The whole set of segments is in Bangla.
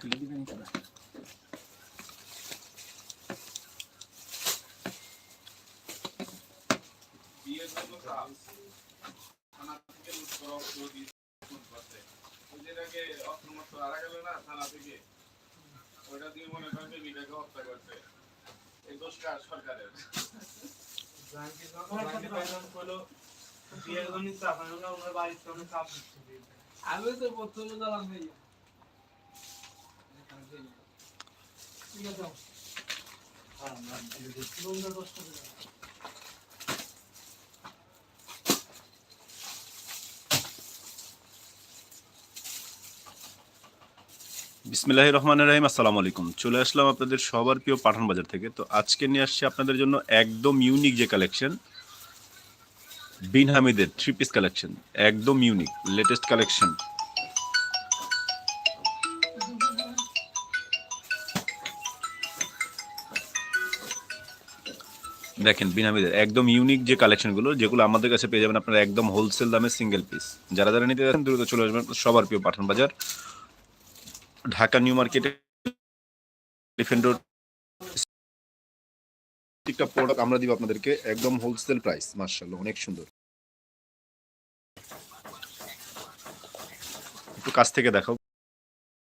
তুলে দিবেন সরকারের আমি তো প্রথমে দাঁড়ান নেই ঠিক আছে রুমটা দশটা করে বিসমিল্লাহ রহমান রাহিম আসসালামু আলাইকুম চলে আসলাম আপনাদের সবার প্রিয় পাঠান বাজার থেকে। তো আজকে নিয়ে আসছি আপনাদের জন্য একদম ইউনিক যে কালেকশন বিন হামিদের থ্রি পিস কালেকশন একদম ইউনিক লেটেস্ট কালেকশন দেখেন বিনামিদের, একদম ইউনিক যে কালেকশনগুলো যেগুলো আমাদের কাছে পেয়ে যাবেন আপনারা একদম হোলসেল দামে সিঙ্গেল পিস যারা যারা নিতে যাচ্ছেন দ্রুত চলে আসবেন সবার প্রিয় পাঠান বাজার। ঢাকা নিউ মার্কেটে এলিফেন্ট রোড প্রত্যেকটা প্রোডাক্ট আমরা দিব আপনাদেরকে একদম হোলসেল প্রাইস মার্শাল্লাহ অনেক সুন্দর। একটু কাছ থেকে দেখাও।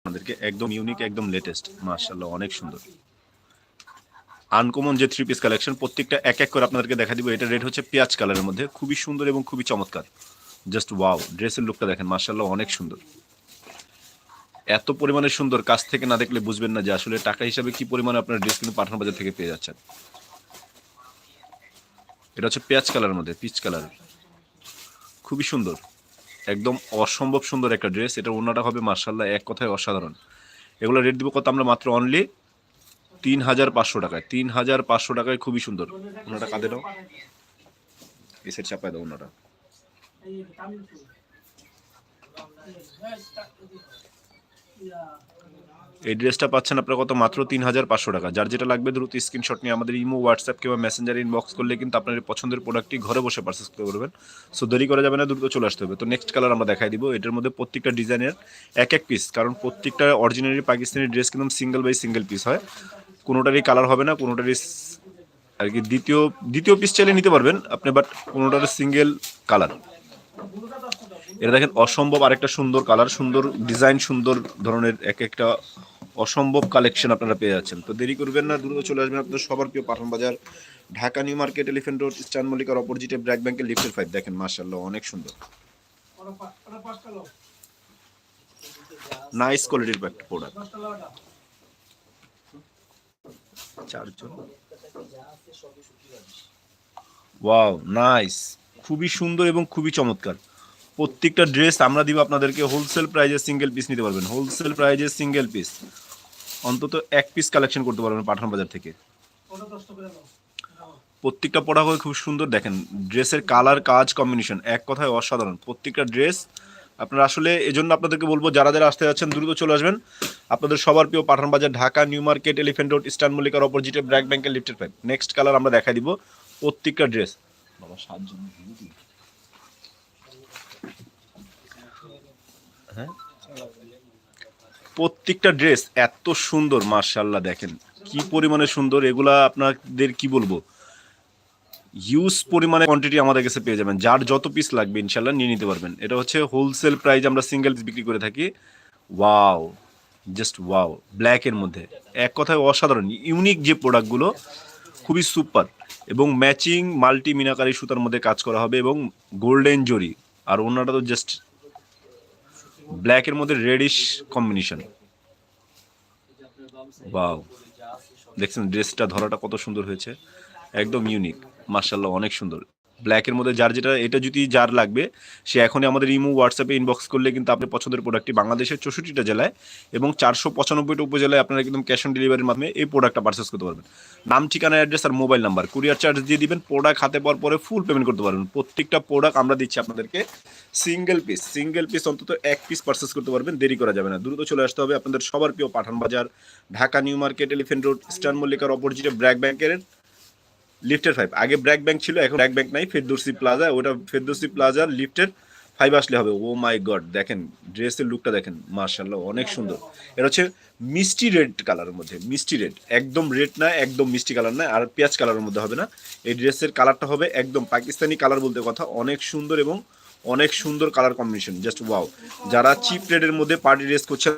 আপনাদেরকে একদম ইউনিক একদম লেটেস্ট মার্শাল্লাহ অনেক সুন্দর। আনকমন যে থ্রি পিস কালেকশন প্রত্যেকটা এক এক করে আপনাদেরকে দেখা দিব। এটা রেট হচ্ছে পেঁয়াজ কালারের মধ্যে। খুবই সুন্দর এবং খুবই চমৎকার। জাস্ট ওয়াও ড্রেসের লুকটা দেখেন মার্শাল্লাহ অনেক সুন্দর। এত পরিমাণে সুন্দর, কাছ থেকে না দেখলে বুঝবেন না যে আসলে টাকা হিসাবে কি পরিমাণে আপনার ড্রেস কিন্তু পাঠান বাজার থেকে পেয়ে যাচ্ছেন। এটা হচ্ছে পেঁয়াজ কালারের মধ্যে পিচ কালার খুবই সুন্দর। একদম অসম্ভব সুন্দর একটা ড্রেস এটা ওনাটা হবে মার্শাল্লাহ এক কথায় অসাধারণ। এগুলো রেট দিব কত আমরা মাত্র অনলি তিন হাজার পাঁচশো টাকায় তিন হাজার পাঁচশো টাকায় খুবই সুন্দর। ওনাটা কাঁদে দাও এই সেট চাপায় দাও ওনাটা। এই ড্রেসটা পাচ্ছেন আপনার কত? মাত্র তিন হাজার পাঁচশো টাকা। যার যেটা লাগবে দ্রুত স্ক্রিনশট নিয়ে আমাদের ইমো হোয়াটসঅ্যাপ কিংবা মেসেঞ্জার ইনবক্স করলে কিন্তু আপনার পছন্দের প্রোডাক্টটি ঘরে বসে পারচেস করতে পারবেন। সো দেরি করা যাবে না, দ্রুত চলে আসতে হবে। তো নেক্সট কালার আমরা দেখাই দিব। এটার মধ্যে প্রত্যেকটা ডিজাইনের এক এক পিস কারণ প্রত্যেকটা অরিজিনালি পাকিস্তানি ড্রেস কিন্তু সিঙ্গেল বাই সিঙ্গেল পিস হয়। কোনোটারই কালার হবে না, কোনোটারই আর কি দ্বিতীয় দ্বিতীয় পিস চাইলে নিতে পারবেন আপনি বাট কোনোটার সিঙ্গেল কালার এটা দেখেন, অসম্ভব আরেকটা সুন্দর কালার সুন্দর ডিজাইন সুন্দর ধরনের এক একটা অসম্ভব কালেকশন আপনারা পেয়ে যাচ্ছেন। তো দেরি করবেন না, দ্রুত চলে আসবেন আপনাদের সবার প্রিয় Pathan Bazar, Dhaka New Market Elephant Road Eastern মল্লিকার অপোজিটে ব্র্যাক ব্যাংকের লিফটের ফাইভ দেখেন মার্শাল্লাহ অনেক সুন্দর। নাইস কোয়ালিটির প্রোডাক্ট চারজন। ওয়াও নাইস খুবই সুন্দর এবং খুবই চমৎকার। প্রত্যেকটা ড্রেস আমরা দিব আপনাদেরকে হোলসেল প্রাইজে সিঙ্গেল পিস নিতে পারবেন। হোলসেল প্রাইজে সিঙ্গেল পিস অন্তত এক পিস কালেকশন করতে পারবেন পাঠান বাজার থেকে। প্রত্যেকটা প্রোডাক্ট খুব সুন্দর দেখেন। ড্রেসের কালার কাজ কম্বিনেশন এক কথায় অসাধারণ। প্রত্যেকটা ড্রেস আপনারা আসলে এজন্য আপনাদেরকে বলব, যারা যারা আসতে যাচ্ছেন, দ্রুত চলে আসবেন। আপনাদের সবার প্রিয় Pathan Bazar Dhaka, New Market Elephant Road, Eastern মল্লিকার অপোজিটে ব্র্যাক ব্যাংকের লিফটের পাইপ নেক্সট কালার আমরা দেখাই দিব, প্রত্যেকটা ড্রেস বাবা, সাতজন হ্যাঁ? প্রত্যেকটা ড্রেস এত সুন্দর মার্শাল্লাহ দেখেন। কি পরিমাণে সুন্দর, এগুলা আপনাদের কি বলব? হিউজ পরিমাণে কোয়ান্টিটি আমাদের কাছে পেয়ে যাবেন। যার যত পিস লাগবে ইনশাল্লাহ নিয়ে নিতে পারবেন। এটা হচ্ছে হোলসেল প্রাইস আমরা সিঙ্গেল বিক্রি করে থাকি। ওয়াও জাস্ট ওয়াও ব্ল্যাকের মধ্যে। এক কথায় অসাধারণ। ইউনিক যে প্রোডাক্টগুলো খুবই সুপার এবং ম্যাচিং মাল্টি মিনাকারি সুতার মধ্যে কাজ করা হবে এবং গোল্ডেন জরি। আর অন্যটা তো জাস্ট ব্ল্যাকের মধ্যে রেডিশ কম্বিনেশন ওয়াও দেখছেন ড্রেসটা ধরাটা কত সুন্দর হয়েছে। একদম ইউনিক মার্শাল্লাহ অনেক সুন্দর। ব্ল্যাকের মধ্যে যার যেটা, এটা যদি যার লাগবে, সে এখনই আমাদের ইমো হোয়াটসঅ্যাপে ইনবক্স করলে কিন্তু আপনি পছন্দের প্রোডাক্টটি বাংলাদেশের চৌষট্টিটা জেলায় এবং চারশো পঁচানব্বইটা উপজেলায় আপনারা একদম ক্যাশ অন ডেলিভারির মাধ্যমে এই প্রোডাক্টটা পারচেস করতে পারবেন। নাম, ঠিকানা অ্যাড্রেস আর মোবাইল নাম্বার কুরিয়ার চার্জ দিয়ে দিবেন প্রোডাক্ট হাতে পাওয়ার পরে ফুল পেমেন্ট করতে পারবেন। প্রত্যেকটা প্রোডাক্ট আমরা দিচ্ছি আপনাদেরকে সিঙ্গেল পিস সিঙ্গেল পিস অন্তত এক পিস পারচেস করতে পারবেন, দেরি করা যাবে না। দ্রুত চলে আসতে হবে আপনাদের সবার প্রিয় Pathan Bazar Dhaka, New Market Elephant Road Eastern মল্লিকার অপোজিটে ব্র্যাক ব্যাংকের লিফটের ফাইভ আগে ব্র্যাক ব্যাংক ছিল, এখন ব্র্যাক ব্যাংক নাই ফেরদৌসি প্লাজা ওটা ফেরদৌসি প্লাজা লিফটের ফাইভ আসলে হবে। ও মাই গড দেখেন, ড্রেসের লুকটা দেখেন মার্শাল্লাহ অনেক সুন্দর। এটা হচ্ছে মিষ্টি রেড কালারের মধ্যে, মিষ্টি রেড একদম রেড না, একদম মিষ্টি কালার না, আর পেঁয়াজ কালারের মধ্যে হবে না। এই ড্রেসের কালারটা হবে একদম পাকিস্তানি কালার বলতে কথা, অনেক সুন্দর এবং অনেক সুন্দর কালার কম্বিনেশন জাস্ট ওয়াও যারা চিপ রেডের মধ্যে পার্টি ড্রেস করছেন,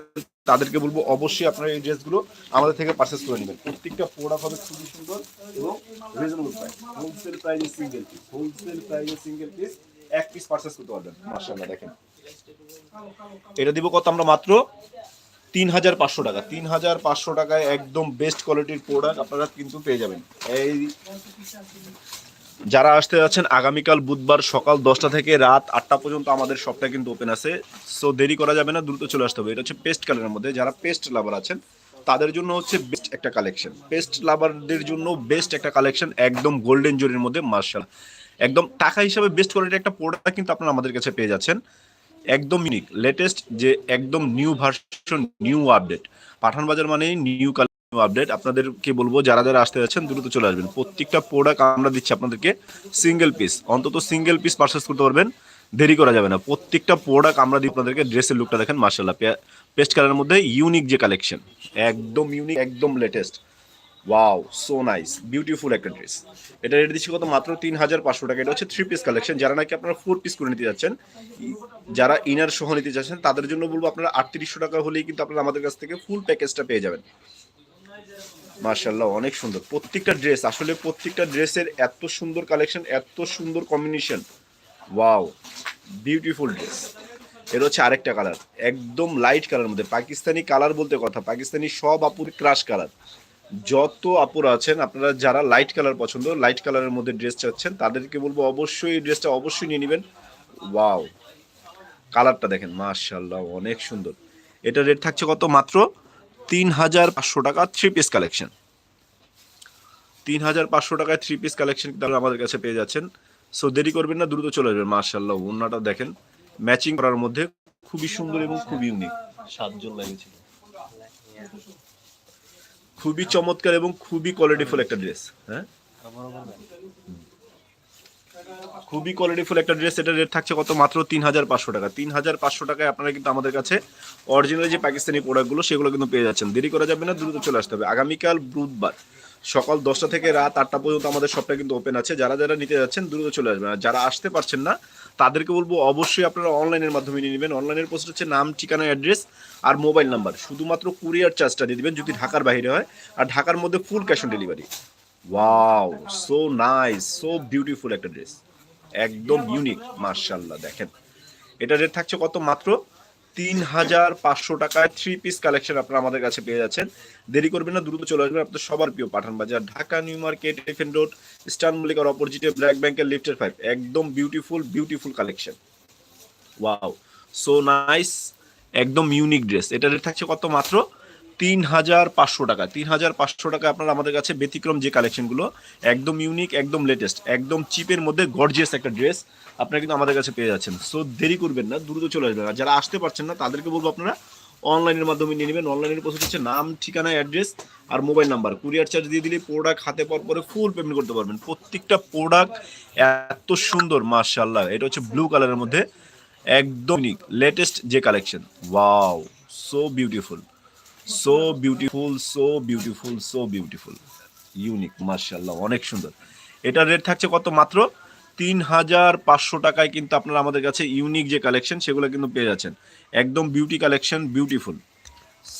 তাদেরকে বলব অবশ্যই আপনারা এই ড্রেসগুলো আমাদের থেকে পারচেস করে নেবেন। প্রত্যেকটা প্রোডাক্ট হবে খুবই সুন্দর এবং রিজনেবল প্রাইস হোলসেল প্রাইসে সিঙ্গেল পিস হোলসেল প্রাইসে সিঙ্গেল পিস এক পিস পারচেস করতে পারবেন। মার্শাল্লাহ দেখেন। এটা দিব কত আমরা মাত্র? তিন হাজার পাঁচশো টাকা। তিন হাজার পাঁচশো টাকায় একদম বেস্ট কোয়ালিটির প্রোডাক্ট আপনারা কিন্তু পেয়ে যাবেন। এই যারা আসতে যাচ্ছেন, আগামীকাল বুধবার সকাল দশটা থেকে রাত আটটা পর্যন্ত আমাদের শপটা কিন্তু ওপেন আছে। সো দেরি করা যাবে না, দ্রুত চলে আসতে হবে। এটা হচ্ছে পেস্ট কালারের মধ্যে। যারা পেস্ট লাভার আছেন, তাদের জন্য হচ্ছে বেস্ট একটা কালেকশন পেস্ট লাভারদের জন্য বেস্ট একটা কালেকশন একদম গোল্ডেন জরির মধ্যে মার্শাল একদম টাকা হিসাবে বেস্ট কোয়ালিটির একটা প্রোডাক্ট কিন্তু আপনারা আমাদের কাছে পেয়ে যাচ্ছেন। একদম ইউনিক লেটেস্ট যে একদম new version new update Pathan Bazar মানে নিউ আপডেট আপনাদেরকে বলব, যারা যারা আসতে যাচ্ছেন, দ্রুত চলে আসবেন। প্রত্যেকটা প্রোডাক্ট আমরা দিচ্ছি আপনাদেরকে সিঙ্গেল পিস অন্তত সিঙ্গেল পিস পারচেস করতে পারবেন, দেরি করা যাবে না। প্রত্যেকটা প্রোডাক্ট আমরা দিই আপনাদেরকে ড্রেসের লুকটা দেখেন মার্শাল্লাহ পেস্ট কালারের মধ্যে ইউনিক যে কালেকশন একদম ইউনিক একদম latest wow so nice beautiful একটা ড্রেস এটা রেট দিচ্ছি কত? মাত্র তিন হাজার পাঁচশো টাকা। এটা হচ্ছে থ্রি পিস কালেকশন যারা নাকি আপনারা ফোর পিস করে নিতে যাচ্ছেন, যারা ইনার সহ নিতে যাচ্ছেন, তাদের জন্য বলব আপনারা আটত্রিশশো টাকা হলেই কিন্তু আপনারা আমাদের কাছ থেকে ফুল প্যাকেজটা পেয়ে যাবেন। মার্শাল্লাহ অনেক সুন্দর। প্রত্যেকটা ড্রেস আসলে প্রত্যেকটা ড্রেসের এত সুন্দর কালেকশন এত সুন্দর কম্বিনেশন ওয়াও বিউটিফুল ড্রেস এর হচ্ছে আরেকটা কালার একদম লাইট কালার মধ্যে। পাকিস্তানি কালার বলতে কথা, পাকিস্তানি সব আপুর ক্রাশ কালার যত আপুরা আছেন, আপনারা যারা লাইট কালার পছন্দ লাইট কালারের মধ্যে ড্রেস চাচ্ছেন, তাদেরকে বলব অবশ্যই এই ড্রেসটা অবশ্যই নিয়ে নেবেন। ওয়াও কালারটা দেখেন মার্শাল্লাহ অনেক সুন্দর। এটা রেট থাকছে কত? মাত্র তিন হাজার পাঁচশো টাকা থ্রি পিস কালেকশন তিন হাজার পাঁচশো টাকায় থ্রি পিস কালেকশন কিন্তু আমাদের কাছে পেয়ে যাচ্ছেন। সো দেরি করবেন না দ্রুত চলে আসবেন মার্শাল্লাহ ওনাটা দেখেন। ম্যাচিং করার মধ্যে খুবই সুন্দর এবং খুবই ইউনিক সাতজন লাগিয়েছিল খুবই চমৎকার এবং খুবই কোয়ালিটিফুল একটা ড্রেস হ্যাঁ? খুবই কোয়ালিটিফুল একটা ড্রেস এটা রেট থাকছে কত? মাত্র তিন হাজার পাঁচশো টাকা। তিন হাজার পাঁচশো টাকায় আপনারা কিন্তু আমাদের কাছে অরিজিনাল যে পাকিস্তানি প্রোডাক্টগুলো সেগুলো কিন্তু পেয়ে যাচ্ছেন। দেরি করা যাবে না, দ্রুত চলে আসতে হবে। আগামীকাল বুধবার, সকাল দশটা থেকে রাত আটটা পর্যন্ত আমাদের শপটা কিন্তু ওপেন আছে। যারা যারা নিতে যাচ্ছেন, দ্রুত চলে আসবেন। আর যারা আসতে পারছেন না, তাদেরকে বলব অবশ্যই আপনারা অনলাইনের মাধ্যমে নিয়ে নেবেন। অনলাইনের পোস্ট হচ্ছে নাম, ঠিকানা অ্যাড্রেস আর মোবাইল নাম্বার শুধুমাত্র কুরিয়ার চার্জটা দিয়ে দিবেন যদি ঢাকার বাইরে হয়। আর ঢাকার মধ্যে full cash on delivery wow so nice so beautiful একটা ড্রেস একদম ইউনিক মার্শাল্লাহ দেখেন। এটা রেট থাকছে কত মাত্র? তিন হাজার পাঁচশো টাকায় থ্রি পিস কালেকশন আপনারা আমাদের কাছে পেয়ে যাচ্ছেন। দেরি করবেন না, দ্রুত চলে আসবেন আপনাদের সবার প্রিয় Pathan Bazar, Dhaka, New Market Elephant Road Eastern মল্লিকার অপোজিটে ব্ল্যাক ব্যাংকের লিফটের ফাইভ একদম beautiful beautiful collection wow so nice একদম ইউনিক ড্রেস এটা রেট থাকছে কত মাত্র? তিন হাজার পাঁচশো টাকা। তিন হাজার পাঁচশো টাকা আপনার আমাদের কাছে ব্যতিক্রম যে কালেকশনগুলো, একদম ইউনিক একদম লেটেস্ট একদম চিপের মধ্যে গর্জিয়াস একটা ড্রেস আপনারা কিন্তু আমাদের কাছে পেয়ে যাচ্ছেন। সো দেরি করবেন না, দ্রুত চলে আসবেন। আর যারা আসতে পারছেন না, তাদেরকে বলব আপনারা অনলাইনের মাধ্যমে নিয়ে নেবেন। অনলাইনের প্রসেস হচ্ছে নাম, ঠিকানা অ্যাড্রেস আর মোবাইল নাম্বার কুরিয়ার চার্জ দিয়ে দিলে প্রোডাক্ট হাতে পর পরে ফুল পেমেন্ট করতে পারবেন। প্রত্যেকটা প্রোডাক্ট এত সুন্দর মার্শাল্লাহ এটা হচ্ছে ব্লু কালারের মধ্যে একদম লেটেস্ট যে collection wow so beautiful so beautiful so beautiful so beautiful unique মার্শাল্লাহ অনেক সুন্দর। এটার রেট থাকছে কত মাত্র? তিন হাজার পাঁচশো টাকায় কিন্তু আপনারা আমাদের কাছে ইউনিক যে কালেকশন সেগুলো কিন্তু পেয়ে যাচ্ছেন। একদম beauty collection beautiful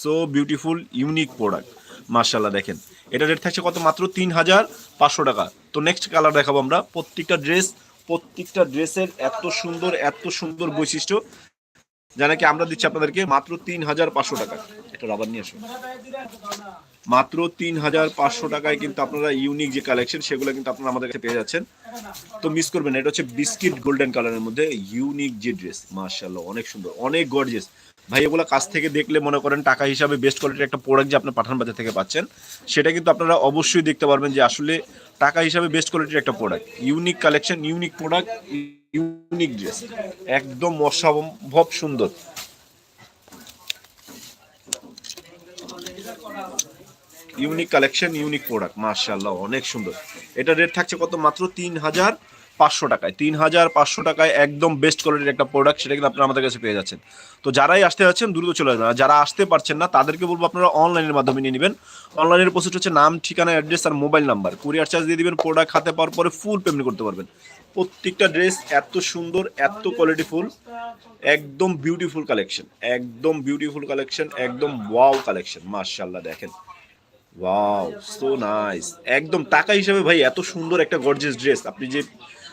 so beautiful unique product মার্শাল্লাহ দেখেন। এটা রেট থাকছে কত মাত্র? তিন হাজার পাঁচশো টাকা। তো নেক্সট কালার দেখাবো আমরা। প্রত্যেকটা ড্রেস প্রত্যেকটা ড্রেসের এত সুন্দর এত সুন্দর বৈশিষ্ট্য। যা নাকি আমরা দিচ্ছি আপনাদেরকে মাত্র তিন হাজার পাঁচশো টাকা। একটা রাবার নিয়ে আসুন। মাত্র তিন হাজার পাঁচশো টাকায় কিন্তু আপনারা ইউনিক যে কালেকশন সেগুলো কিন্তু আপনারা আমাদের কাছে পেয়ে যাচ্ছেন। তো মিস করবেন এটা হচ্ছে বিস্কিট গোল্ডেন কালারের মধ্যে ইউনিক যে ড্রেস মার্শাল্লাহ অনেক সুন্দর, অনেক গর্জিয়াস ভাই, এগুলো কাছ থেকে দেখলে মনে করেন টাকা হিসাবে বেস্ট কোয়ালিটির একটা প্রোডাক্ট যে আপনার পাঠান বাজার থেকে পাচ্ছেন, সেটা কিন্তু আপনারা অবশ্যই দেখতে পারবেন যে আসলে টাকা হিসাবে বেস্ট কোয়ালিটির একটা product unique collection unique product unique dress একদম অসম্ভব সুন্দর। ইউনিক কালেকশন ইউনিক প্রোডাক্ট মার্শাল্লাহ অনেক সুন্দর। এটা রেট থাকছে কত? মাত্র তিন হাজার পাঁচশো টাকায়। তিন হাজার পাঁচশো টাকায় একদম বেস্ট কোয়ালিটির একটা প্রোডাক্ট সেটা কিন্তু আপনারা আমাদের কাছে পেয়ে যাচ্ছেন। তো যারাই আসতে যাচ্ছেন, দ্রুত চলে আসবেন। যারা আসতে পারছেন না, তাদেরকে বলব আপনারা অনলাইনের মাধ্যমে নিয়ে নেবেন। অনলাইনের প্রসেস হচ্ছে নাম, ঠিকানা অ্যাড্রেস আর মোবাইল নাম্বার কুরিয়ার চার্জ দিয়ে দিবেন প্রোডাক্ট হাতে পাওয়ার পরে ফুল পেমেন্ট করতে পারবেন। প্রত্যেকটা ড্রেস এত সুন্দর, এত কোয়ালিটিফুল একদম বিউটিফুল কালেকশন একদম বিউটিফুল কালেকশন একদম ওয়াও কালেকশন মার্শাল্লাহ দেখেন। ওয়াও সো নাইস একদম টাকা হিসাবে ভাই, এত সুন্দর একটা গর্জেস ড্রেস আপনি যে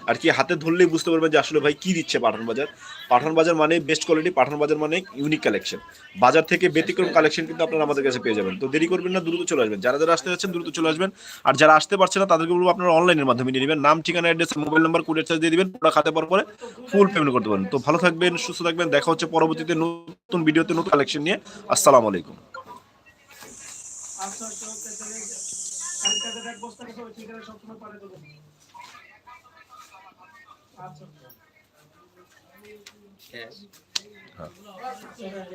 আর কি হাতে ধরলেই বুঝতে পারবেন যে আসলে ভাই কি দিচ্ছে পাঠান বাজার পাঠান বাজার মানে বেস্ট কোয়ালিটি পাঠান বাজার মানে ইউনিক কালেকশন বাজার থেকে ব্যতিক্রম কালেকশন কিন্তু আপনারা আমাদের কাছে পেয়ে যাবেন তো দেরি করবেন না দ্রুত চলে আসবেন যারা যারা আসতে যাচ্ছেন দ্রুত চলে আসবেন আর যারা আসতে পারছে না তাদেরকে বলব আপনারা অনলাইনের মাধ্যমে নিয়ে নেবেন নাম ঠিকানা address mobile number courier charge দিয়ে দিবেন পুরো খাতে পাওয়ার পরে ফুল পেমেন্ট করতে পারেন তো ভালো থাকবেন সুস্থ থাকবেন দেখা হচ্ছে পরবর্তীতে নতুন ভিডিওতে নতুন কালেকশন নিয়ে আসসালামু আলাইকুম আচ্ছা আচ্ছা তাহলে কালকে এক বস্তা করে ঠিকানা সবসময় পাঠিয়ে দেবো আচ্ছা হ্যাঁ